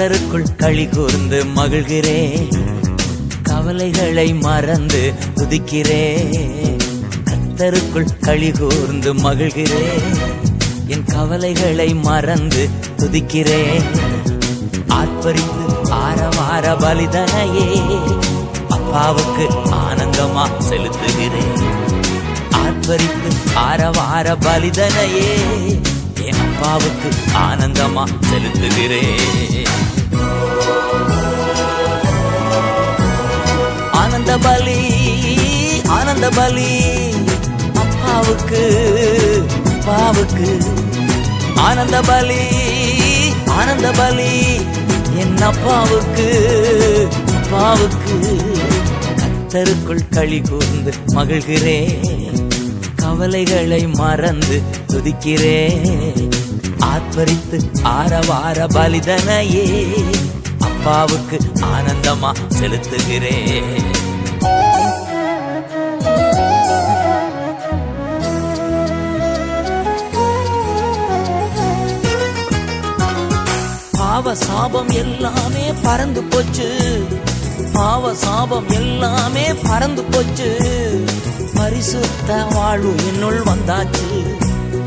கத்தருக்குள் களி கூர்ந்து மகிழ்கிறே கவலைகளை மறந்து துதிக்கிறே கத்தருக்குள் களி கூர்ந்து மகிழ்கிறே என் கவலைகளை மறந்து துதிக்கிறே ஆர்ப்பரித்து ஆரவார பலிதனையே அப்பாவுக்கு ஆனந்தமா செலுத்துகிறேன். ஆர்ப்பரித்து ஆரவார பலிதனையே என் அப்பாவுக்கு ஆனந்தமா செலுத்துகிறேன். ஆனந்த பலி ஆனந்த பலி. அப்பாவுக்கு அப்பாவுக்கு. ஆனந்த பலி ஆனந்த பலி. என் அப்பாவுக்கு அப்பாவுக்கு. கத்தருக்குள் களி கூர்ந்து மகிழ்கிறேன். கவலைகளை மறந்து துதிக்கிறேன். ஆத்வரித்து ஆரவார பலிதனையே அப்பாவுக்கு ஆனந்தமா செலுத்துகிறேன். பாவ சாபம் எல்லாமே பறந்து போச்சு. பாவ சாபம் எல்லாமே பறந்து போச்சு. பரிசுத்த வாழ்வு என்னுள் வந்தாச்சு.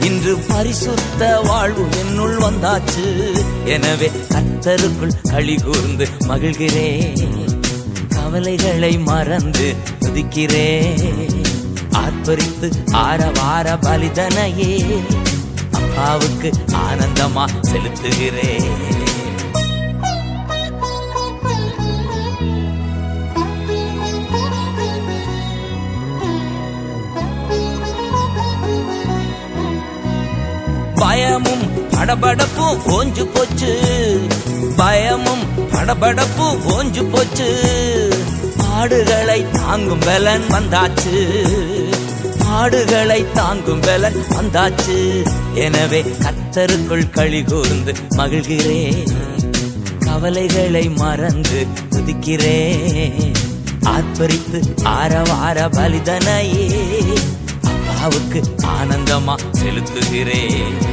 இன்று பரிசுத்த வாழ்வு என்னுள் வந்தாச்சு. எனவே கத்தருக்குள் களி கூர்ந்து மகிழ்கிறேன். கவலைகளை மறந்து துதிக்கிறேன். ஆர்ப்பரித்து ஆரவார பலிதனையே அப்பாவுக்கு ஆனந்தமா செலுத்துகிறேன். படபடப்பும் ஓஞ்சு போச்சு. பயமும் படபடப்பும் ஓஞ்சு போச்சு. பாடுகளை தாங்கும் பலன் வந்தாச்சு. பாடுகளை தாங்கும் பலன் வந்தாச்சு. எனவே கத்தருக்குள் களி கூர்ந்து மகிழ்கிறேன். கவலைகளை மறந்து துதிக்கிறேன். ஆர்ப்பரித்து ஆரவார பலிதனையே அப்பாவுக்கு ஆனந்தமா செலுத்துகிறேன்.